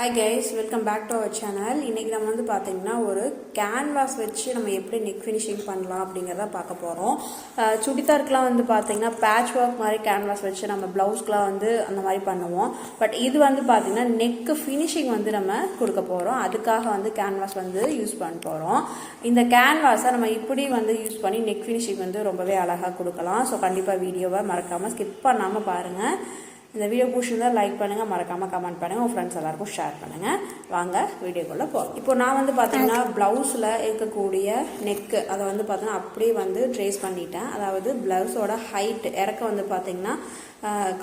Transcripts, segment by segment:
Hi guys welcome back to our channel இன்றைக்கி நம்ம வந்து பார்த்தீங்கன்னா ஒரு கேன்வாஸ் வச்சு நம்ம எப்படி நெக் ஃபினிஷிங் பண்ணலாம் அப்படிங்கிறத பார்க்க போகிறோம் சுடிதாருக்குலாம் வந்து பார்த்தீங்கன்னா பேட்ச் ஒர்க் மாதிரி கேன்வாஸ் வச்சு நம்ம ப்ளவுஸ்க்குலாம் வந்து அந்த மாதிரி பண்ணுவோம். பட் இது வந்து பார்த்தீங்கன்னா நெக்கு ஃபினிஷிங் வந்து நம்ம கொடுக்க போகிறோம் அதுக்காக வந்து கேன்வாஸ் வந்து யூஸ் பண்ண போகிறோம் இந்த கேன்வாஸை நம்ம இப்படி வந்து யூஸ் பண்ணி நெக் ஃபினிஷிங் வந்து ரொம்பவே அழகாக கொடுக்கலாம். ஸோ கண்டிப்பாக வீடியோவை மறக்காமல் ஸ்கிப் பண்ணாமல் பாருங்கள் இந்த வீடியோ பிடிச்சிருந்தா லைக் பண்ணுங்கள் மறக்காமல் கமெண்ட் பண்ணுங்கள் உங்கள் ஃப்ரெண்ட்ஸ் எல்லாருக்கும் ஷேர் பண்ணுங்கள் வாங்க வீடியோக்குள்ளே போகிறோம் இப்போ நான் வந்து பார்த்தீங்கன்னா ப்ளவுஸில் இருக்கக்கூடிய நெக்கு அதை வந்து பார்த்தீங்கன்னா அப்படியே வந்து ட்ரேஸ் பண்ணிட்டேன். அதாவது ப்ளவுஸோட ஹைட் இறக்கம் வந்து பார்த்தீங்கன்னா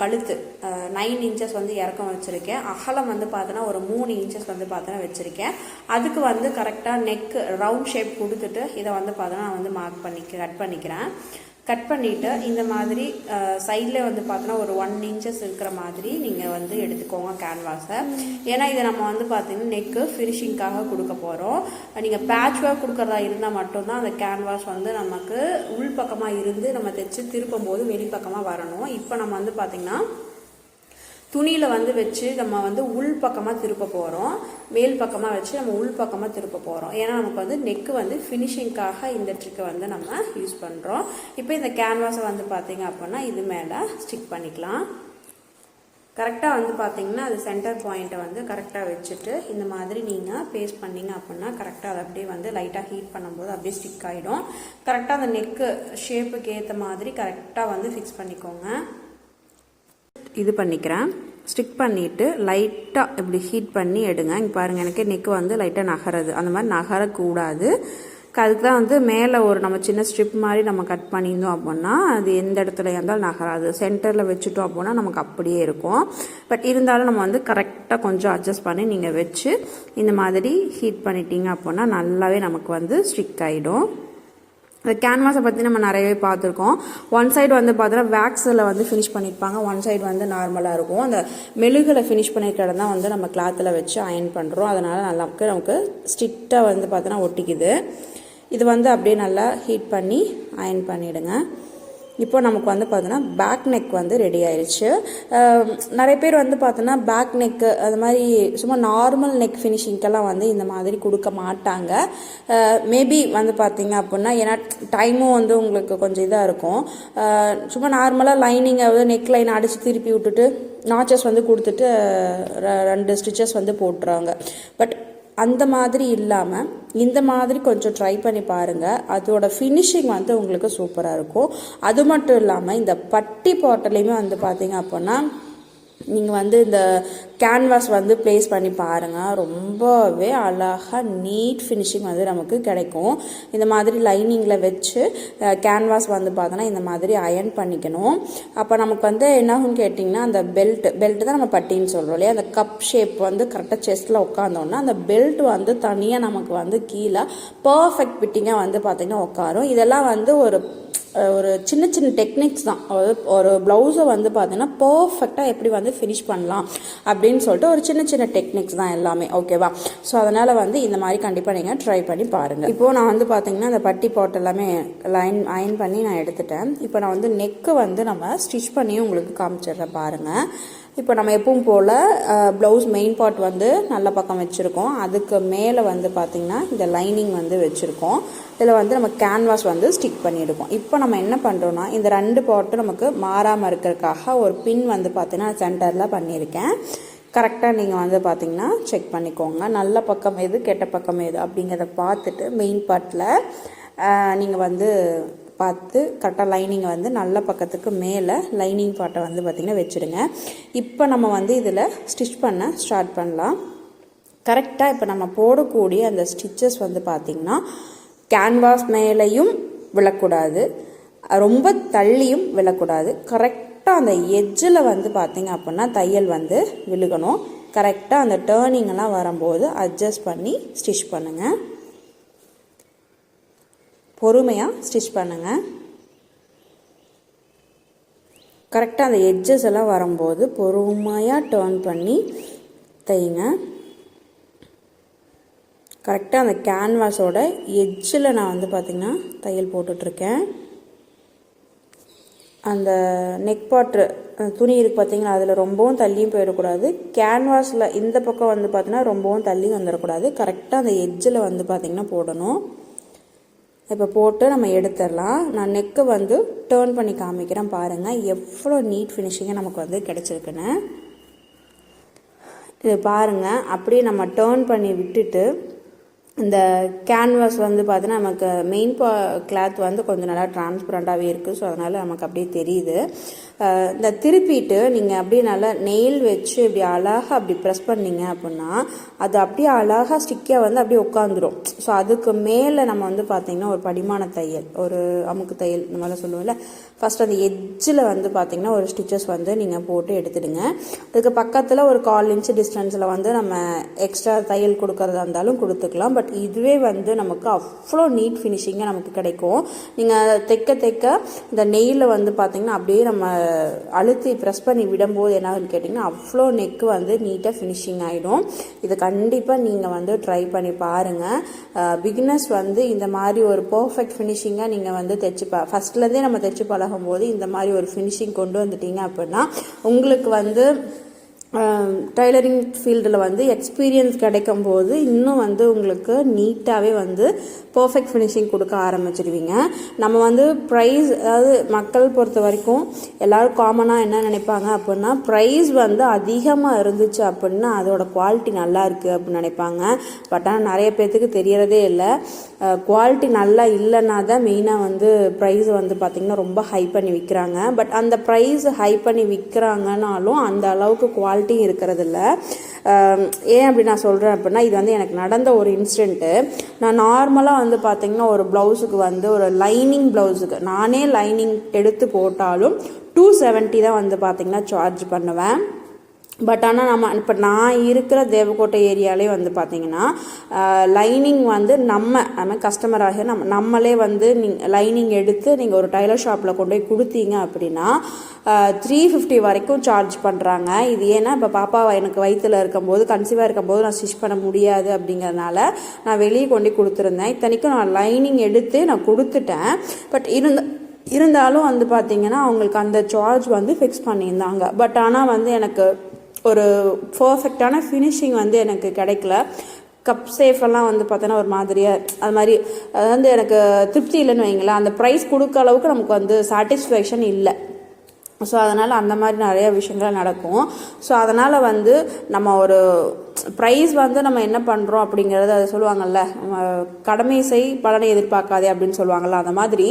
கழுத்து நைன் இன்ச்சஸ் வந்து இறக்கம் வச்சுருக்கேன். அகலம் வந்து பார்த்தோன்னா ஒரு மூணு இன்ச்சஸ் வந்து பார்த்தோன்னா வச்சுருக்கேன். அதுக்கு வந்து கரெக்டாக நெக் ரவுண்ட் ஷேப் கொடுத்துட்டு இதை வந்து பார்த்தோன்னா நான் வந்து மார்க் பண்ணி கட் பண்ணிக்கிறேன். கட் பண்ணிவிட்டு இந்த மாதிரி சைடில் வந்து பார்த்தோன்னா ஒரு ஒன் இன்ச்சஸ் இருக்கிற மாதிரி நீங்கள் வந்து எடுத்துக்கோங்க கேன்வாஸை ஏன்னா இதை நம்ம வந்து பார்த்தீங்கன்னா நெக்கு ஃபினிஷிங்காக கொடுக்க போகிறோம் நீங்கள் பேட்ச் ஒர்க் கொடுக்குறதா இருந்தால் மட்டும்தான் அந்த கேன்வாஸ் வந்து நமக்கு உள்பக்கமாக இருந்து நம்ம தைச்சு திருப்பும் போது வெளிப்பக்கமாக வரணும். இப்போ நம்ம வந்து பார்த்திங்கன்னா துணியில் வந்து வச்சு நம்ம வந்து உள் பக்கமாக திருப்ப போகிறோம் மேல் பக்கமாக வச்சு நம்ம உள் பக்கமாக திருப்ப போகிறோம் ஏன்னா நமக்கு வந்து நெக்கு வந்து ஃபினிஷிங்க்காக இந்த ட்ரிக்கை வந்து நம்ம யூஸ் பண்ணுறோம் இப்போ இந்த கேன்வாஸை வந்து பார்த்தீங்க அப்படின்னா இது மேலே ஸ்டிக் பண்ணிக்கலாம். கரெக்டாக வந்து பார்த்தீங்கன்னா அது சென்டர் பாயிண்ட்டை வந்து கரெக்டாக வச்சுட்டு இந்த மாதிரி நீங்கள் பேஸ்ட் பண்ணீங்க அப்படின்னா கரெக்டாக அதை அப்படியே வந்து லைட்டாக ஹீட் பண்ணும்போது அப்படியே ஸ்டிக் ஆகிடும் கரெக்டாக அந்த நெக்கு ஷேப்புக்கு ஏற்ற மாதிரி கரெக்டாக வந்து ஃபிக்ஸ் பண்ணிக்கோங்க. இது பண்ணிக்கிறேன். ஸ்டிக் பண்ணிவிட்டு லைட்டாக இப்படி ஹீட் பண்ணி எடுங்க. இங்கே பாருங்கள் எனக்கு நெக்கு வந்து லைட்டாக நகருது. அந்த மாதிரி நகரக்கூடாது. அதுக்கு தான் வந்து மேலே ஒரு நம்ம சின்ன ஸ்ட்ரிப் மாதிரி நம்ம கட் பண்ணியிருந்தோம் அப்படின்னா அது எந்த இடத்துல இருந்தாலும் நகராது. சென்டரில் வச்சுட்டோம் அப்படின்னா நமக்கு அப்படியே இருக்கும். பட் இருந்தாலும் நம்ம வந்து கரெக்டாக கொஞ்சம் அட்ஜஸ்ட் பண்ணி நீங்கள் வச்சு இந்த மாதிரி ஹீட் பண்ணிட்டீங்க அப்படின்னா நல்லாவே நமக்கு வந்து ஸ்டிக் ஆகிடும் இந்த கேன்வாஸை பற்றி நம்ம நிறையவே பார்த்துருக்கோம். ஒன் சைடு வந்து பார்த்தோன்னா வேக்ஸில் வந்து ஃபினிஷ் பண்ணியிருப்பாங்க. ஒன் சைடு வந்து நார்மலாக இருக்கும். அந்த மெழுகில் ஃபினிஷ் பண்ணியிருக்க தான் வந்து நம்ம கிளாத்தில் வச்சு அயன் பண்ணுறோம் அதனால் நல்லா நமக்கு ஸ்டிக்டாக வந்து பார்த்தோன்னா ஒட்டிக்குது. இது வந்து அப்படியே நல்லா ஹீட் பண்ணி அயன் பண்ணிவிடுங்க இப்போ நமக்கு வந்து பார்த்தோன்னா பேக் நெக் வந்து ரெடி ஆயிடுச்சு நிறைய பேர் வந்து பார்த்தோன்னா பேக் நெக்கு அது மாதிரி சும்மா நார்மல் நெக் ஃபினிஷிங்க்கெல்லாம் வந்து இந்த மாதிரி கொடுக்க மாட்டாங்க. மேபி வந்து பார்த்தீங்க அப்படின்னா ஏன்னா டைமும் வந்து உங்களுக்கு கொஞ்சம் இதாக இருக்கும். சும்மா நார்மலாக லைனிங்கை வந்து நெக் லைன் அடித்து திருப்பி விட்டுட்டு நாச்சஸ் வந்து கொடுத்துட்டு ரெண்டு ஸ்டிச்சஸ் வந்து போட்டுறாங்க பட் அந்த மாதிரி இல்லாமல் இந்த மாதிரி கொஞ்சம் ட்ரை பண்ணி பாருங்கள் அதோட ஃபினிஷிங் வந்து உங்களுக்கு சூப்பராக இருக்கும். அது மட்டும் இல்லாமல் இந்த பட்டி பாட்டிலையுமே வந்து பார்த்தீங்க அப்படின்னா நீங்கள் வந்து இந்த கேன்வாஸ் வந்து ப்ளேஸ் பண்ணி பாருங்கள் ரொம்பவே அழகாக நீட் ஃபினிஷிங் வந்து நமக்கு கிடைக்கும். இந்த மாதிரி லைனிங்கில் வச்சு கேன்வாஸ் வந்து பார்த்தோன்னா இந்த மாதிரி அயன் பண்ணிக்கணும். அப்போ நமக்கு வந்து என்னாகும் கேட்டிங்கன்னா அந்த பெல்ட் பெல்ட் தான் நம்ம பட்டின்னு சொல்கிறோம் இல்லையா? அந்த கப் ஷேப் வந்து கரெக்டாக செஸ்ட்டில் உட்காந்தோன்னா அந்த பெல்ட் வந்து தனியாக நமக்கு வந்து கீழே பர்ஃபெக்ட் ஃபிட்டிங்காக வந்து பார்த்திங்கன்னா உட்காரும். இதெல்லாம் வந்து ஒரு ஒரு சின்ன சின்ன டெக்னிக்ஸ் தான். அதாவது ஒரு ப்ளவுஸை வந்து பார்த்தீங்கன்னா பர்ஃபெக்டாக எப்படி வந்து ஃபினிஷ் பண்ணலாம் அப்படின்னு சொல்லிட்டு ஒரு சின்ன சின்ன டெக்னிக்ஸ் தான் எல்லாமே. ஓகேவா ஸோ அதனால் வந்து இந்த மாதிரி கண்டிப்பாக நீங்கள் ட்ரை பண்ணி பாருங்கள் இப்போது நான் வந்து பார்த்தீங்கன்னா அந்த பட்டி பாட் எல்லாமே லைன் அயன் பண்ணி நான் எடுத்துட்டேன். இப்போ நான் வந்து நெக்கு வந்து நம்ம ஸ்டிச் பண்ணி உங்களுக்கு காமிச்சிடுறேன் பாருங்கள் இப்போ நம்ம எப்பவும் போல் ப்ளவுஸ் மெயின் பார்ட் வந்து நல்ல பக்கம் வச்சுருக்கோம். அதுக்கு மேலே வந்து பார்த்திங்கன்னா இந்த லைனிங் வந்து வச்சுருக்கோம். இதில் வந்து நம்ம கேன்வாஸ் வந்து ஸ்டிக் பண்ணியிருக்கோம். இப்போ நம்ம என்ன பண்ணுறோன்னா இந்த ரெண்டு பார்ட்டும் நமக்கு மாறாமல் இருக்கிறதுக்காக ஒரு பின் வந்து பார்த்தீங்கன்னா சென்டரில் பண்ணியிருக்கேன். கரெக்டாக நீங்கள் வந்து பார்த்திங்கன்னா செக் பண்ணிக்கோங்க. நல்ல பக்கம் எது கெட்ட பக்கம் எது அப்படிங்கிறத பார்த்துட்டு மெயின் பார்ட்டில் நீங்கள் வந்து பார்த்து கரெக்டாக லைனிங்கை வந்து நல்ல பக்கத்துக்கு மேலே லைனிங் பாட்டை வந்து பார்த்திங்கன்னா வச்சுடுங்க. இப்போ நம்ம வந்து இதில் ஸ்டிச் பண்ண ஸ்டார்ட் பண்ணலாம். கரெக்டாக இப்போ நம்ம போடக்கூடிய அந்த ஸ்டிச்சஸ் வந்து பார்த்திங்கன்னா கேன்வாஸ் மேலேயும் விழக்கூடாது. ரொம்ப தள்ளியும் விழக்கூடாது. கரெக்டாக அந்த எஜ்ஜில் வந்து பார்த்திங்க அப்படின்னா தையல் வந்து விழுகணும். கரெக்டாக அந்த டேர்னிங்கெல்லாம் வரும்போது அட்ஜஸ்ட் பண்ணி ஸ்டிச் பண்ணுங்கள் பொறுமையாக ஸ்டிச் பண்ணுங்கள் கரெக்டாக அந்த எட்ஜஸ் எல்லாம் வரும்போது பொறுமையாக டேர்ன் பண்ணி தையுங்க கரெக்டாக அந்த கேன்வாஸோட எட்ஜில் நான் வந்து பார்த்திங்கன்னா தையல் போட்டுட்ருக்கேன். அந்த நெக் பாட்டு துணி இருக்குது பார்த்தீங்களா அதில் ரொம்பவும் தள்ளியும் போயிடக்கூடாது. கேன்வாஸில் இந்த பக்கம் வந்து பார்த்திங்கன்னா ரொம்பவும் தள்ளி வந்துடக்கூடாது. கரெக்டாக அந்த எட்ஜில் வந்து பார்த்திங்கன்னா போடணும். இப்போ போட்டு நம்ம எடுத்துடலாம். நான் நெக்கு வந்து டேர்ன் பண்ணி காமிக்கிறேன் பாருங்கள் எவ்வளோ நீட் ஃபினிஷிங்காக நமக்கு வந்து கிடச்சிருக்குன்னு. இது பாருங்கள் அப்படியே நம்ம டேர்ன் பண்ணி விட்டுட்டு இந்த கேன்வாஸ் வந்து பார்த்தீங்கன்னா நமக்கு மெயின் பா கிளாத் வந்து கொஞ்சம் நல்லா டிரான்ஸ்பரண்ட்டாகவே இருக்குது ஸோ அதனால் நமக்கு அப்படியே தெரியுது. இந்த திருப்பிட்டு நீங்கள் அப்படியே நல்லா நெயில் வச்சு இப்படி அழகாக அப்படி ப்ரெஸ் பண்ணீங்க அப்படின்னா அது அப்படியே அழகாக ஸ்டிக்காக வந்து அப்படியே உட்காந்துரும் ஸோ அதுக்கு மேலே நம்ம வந்து பார்த்தீங்கன்னா ஒரு படிமான தையல் ஒரு அமுக்கு தையல் இந்த மாதிரிலாம் சொல்லுவோம்ல. ஃபஸ்ட் அந்த எட்ஜில் வந்து பார்த்தீங்கன்னா ஒரு ஸ்டிச்சஸ் வந்து நீங்கள் போட்டு எடுத்துடுங்க. அதுக்கு பக்கத்தில் ஒரு கால் இன்ச்சு டிஸ்டன்ஸில் வந்து நம்ம எக்ஸ்ட்ரா தையல் கொடுக்கறதா இருந்தாலும் கொடுத்துக்கலாம். பட் இதுவே வந்து நமக்கு அவ்வளோ நீட் ஃபினிஷிங்காக நமக்கு கிடைக்கும். நீங்கள் தைக்க தைக்க இந்த நெய்யில் வந்து பார்த்தீங்கன்னா அப்படியே நம்ம அழுத்தி ப்ரெஸ் பண்ணி விடும்போது என்ன கேட்டிங்கன்னா அவ்வளோ நெக்கு வந்து நீட்டாக ஃபினிஷிங் ஆகிடும் இது கண்டிப்பாக நீங்கள் வந்து ட்ரை பண்ணி பாருங்கள் பிகினர்ஸ் வந்து இந்த மாதிரி ஒரு பர்ஃபெக்ட் ஃபினிஷிங்காக நீங்கள் வந்து தைச்சு ப ஃபஸ்ட்லேருந்தே நம்ம தைச்சு பழகும் போது இந்த மாதிரி ஒரு ஃபினிஷிங் கொண்டு வந்துட்டீங்க அப்படின்னா உங்களுக்கு வந்து டைலரிங் ஃபீல்டில் வந்து எக்ஸ்பீரியன்ஸ் கிடைக்கும் போது இன்னும் வந்து உங்களுக்கு நீட்டாகவே வந்து பர்ஃபெக்ட் ஃபினிஷிங் கொடுக்க ஆரம்பிச்சிடுவீங்க நம்ம வந்து ப்ரைஸ் அதாவது மக்கள் பொறுத்த வரைக்கும் எல்லோரும் காமனாக என்ன நினைப்பாங்க அப்படின்னா ப்ரைஸ் வந்து அதிகமாக இருந்துச்சு அப்படின்னா அதோட குவாலிட்டி நல்லா இருக்குது அப்படின்னு நினைப்பாங்க. பட் ஆனால் நிறைய பேர்த்துக்கு தெரியறதே இல்லை. குவாலிட்டி நல்லா இல்லைன்னா தான் மெயினாக வந்து ப்ரைஸ் வந்து பார்த்திங்கன்னா ரொம்ப ஹை பண்ணி விற்கிறாங்க பட் அந்த ப்ரைஸ் ஹை பண்ணி விற்கிறாங்கனாலும் அந்த அளவுக்கு குவாலிட்டி இருக்கிறது இருக்கிறதில்ல. ஏன் அப்படி நான் சொல்கிறேன் அப்படின்னா இது வந்து எனக்கு நடந்த ஒரு இன்சிடெண்ட்டு நான் நார்மலாக வந்து பார்த்திங்கன்னா ஒரு ப்ளவுஸுக்கு வந்து ஒரு லைனிங் ப்ளவுஸுக்கு நானே லைனிங் எடுத்து போட்டாலும் டூ செவன்ட்டி தான் வந்து பார்த்திங்கன்னா சார்ஜ் பண்ணுவேன். பட் ஆனால் நம்ம இப்போ நான் இருக்கிற தேவக்கோட்டை ஏரியாலே வந்து பார்த்தீங்கன்னா லைனிங் வந்து நம்ம நம்ம கஸ்டமராக நம்ம நம்மளே வந்து நீங்கள் லைனிங் எடுத்து நீங்கள் ஒரு டைலர் ஷாப்பில் கொண்டு போய் கொடுத்தீங்க அப்படின்னா த்ரீ ஃபிஃப்டி வரைக்கும் சார்ஜ் பண்ணுறாங்க இது ஏன்னா இப்போ பாப்பா எனக்கு வயிற்றில் இருக்கும்போது கன்சீவாக இருக்கும்போது நான் ஸ்டிச் பண்ண முடியாது அப்படிங்கிறதுனால நான் வெளியே கொண்டு கொடுத்துருந்தேன். இத்தனைக்கும் நான் லைனிங் எடுத்து நான் கொடுத்துட்டேன். பட் இருந்த இருந்தாலும் வந்து பார்த்தீங்கன்னா அவங்களுக்கு அந்த சார்ஜ் வந்து ஃபிக்ஸ் பண்ணியிருந்தாங்க. பட் ஆனால் வந்து எனக்கு ஒரு பர்ஃபெக்டான ஃபினிஷிங் வந்து எனக்கு கிடைக்கல. கப் சேஃப் எல்லாம் வந்து பார்த்தோன்னா ஒரு மாதிரியாக அது மாதிரி அது வந்து எனக்கு திருப்தி இல்லைன்னு வைங்களேன். அந்த ப்ரைஸ் கொடுக்க அளவுக்கு நமக்கு வந்து சாட்டிஸ்ஃபேக்ஷன் இல்லை. ஸோ அதனால் அந்த மாதிரி நிறைய விஷயங்கள் நடக்கும். ஸோ அதனால் வந்து நம்ம ஒரு ப்ரைஸ் வந்து நம்ம என்ன பண்ணுறோம் அப்படிங்கிறது அதை சொல்லுவாங்கல்ல. கடமை செய் பலனை எதிர்பார்க்காதே அப்படின்னு சொல்லுவாங்கல்ல. அந்த மாதிரி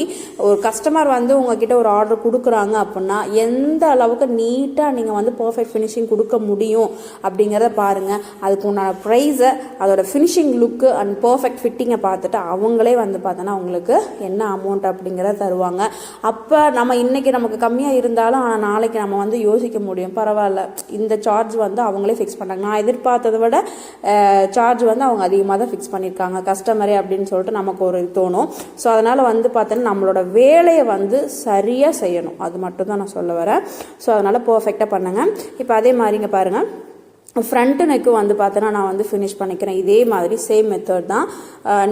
ஒரு கஸ்டமர் வந்து உங்ககிட்ட ஒரு ஆர்டர் கொடுக்குறாங்க அப்படின்னா எந்த அளவுக்கு நீட்டாக நீங்கள் வந்து பர்ஃபெக்ட் ஃபினிஷிங் கொடுக்க முடியும் அப்படிங்கிறத பாருங்கள் அதுக்கு உண்டான ப்ரைஸை அதோட ஃபினிஷிங் லுக்கு அண்ட் பர்ஃபெக்ட் ஃபிட்டிங்கை பார்த்துட்டு அவங்களே வந்து பார்த்தோன்னா உங்களுக்கு என்ன அமௌண்ட் அப்படிங்கிறத தருவாங்க. அப்போ நம்ம இன்றைக்கி நமக்கு கம்மியாக இருந்தாலும் ஆனால் நாளைக்கு நம்ம வந்து யோசிக்க முடியும். பரவாயில்ல இந்த சார்ஜ் வந்து அவங்களே ஃபிக்ஸ் பண்ணாங்க நான் எதிர்பார்த்தது விட சார்ஜ் வந்து அவங்க அதிகமாக தான் ஃபிக்ஸ் பண்ணியிருக்காங்க கஸ்டமரே அப்படின்னு சொல்லிட்டு நமக்கு ஒரு இது தோணும். ஸோ அதனால் வந்து பார்த்தோன்னா நம்மளோட வேலையை வந்து சரியாக செய்யணும். அது மட்டும் தான் நான் சொல்ல வரேன். ஸோ அதனால் பர்ஃபெக்டாக பண்ணுங்கள் இப்போ அதே மாதிரிங்க பாருங்கள் ஃப்ரண்ட்டு நெக்கு வந்து பார்த்தோன்னா நான் வந்து ஃபினிஷ் பண்ணிக்கிறேன். இதே மாதிரி சேம் மெத்தட் தான்.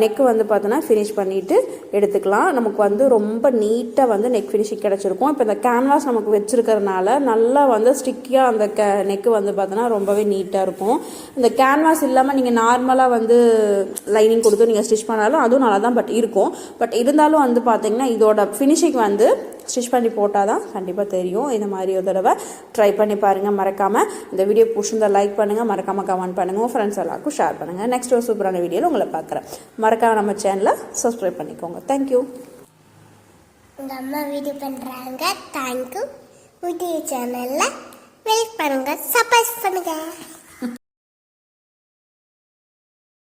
நெக்கு வந்து பார்த்தோன்னா ஃபினிஷ் பண்ணிவிட்டு எடுத்துக்கலாம். நமக்கு வந்து ரொம்ப நீட்டாக வந்து நெக் ஃபினிஷிங் கிடச்சிருக்கும். இப்போ இந்த கேன்வாஸ் நமக்கு வச்சுருக்கிறதுனால நல்லா வந்து ஸ்டிக்கியாக அந்த க நெக்கு வந்து பார்த்தோன்னா ரொம்பவே நீட்டாக இருக்கும். இந்த கேன்வாஸ் இல்லாமல் நீங்கள் நார்மலாக வந்து லைனிங் கொடுத்து நீங்கள் ஸ்டிச் பண்ணாலும் அதுவும் நல்லா தான் பட் இருக்கும். பட் இருந்தாலும் வந்து பார்த்தீங்கன்னா இதோட ஃபினிஷிங் வந்து ஸ்டிச் பண்ணி போட்டால் தான் கண்டிப்பாக தெரியும். இந்த மாதிரி ஒரு தடவை ட்ரை பண்ணி பாருங்கள் மறக்காமல் இந்த வீடியோ பிடிச்சிருந்தா லைக் பண்ணுங்கள் மறக்காமல் கமெண்ட் பண்ணுங்கள் உங்கள் ஃப்ரெண்ட்ஸ் எல்லாருக்கும் ஷேர் பண்ணுங்கள் நெக்ஸ்ட் ஒரு சூப்பரான வீடியோவில் உங்களை பார்க்குறேன். மறக்காம நம்ம சேனலை சப்ஸ்கிரைப் பண்ணிக்கோங்க. தேங்க்யூ உங்கள் அம்மா வீடியோ பண்ணுறாங்க தேங்க்யூ வீடியோ சேனலில் வெயிட் பண்ணுங்கள் சர்ப்ரைஸ் பண்ணுங்கள்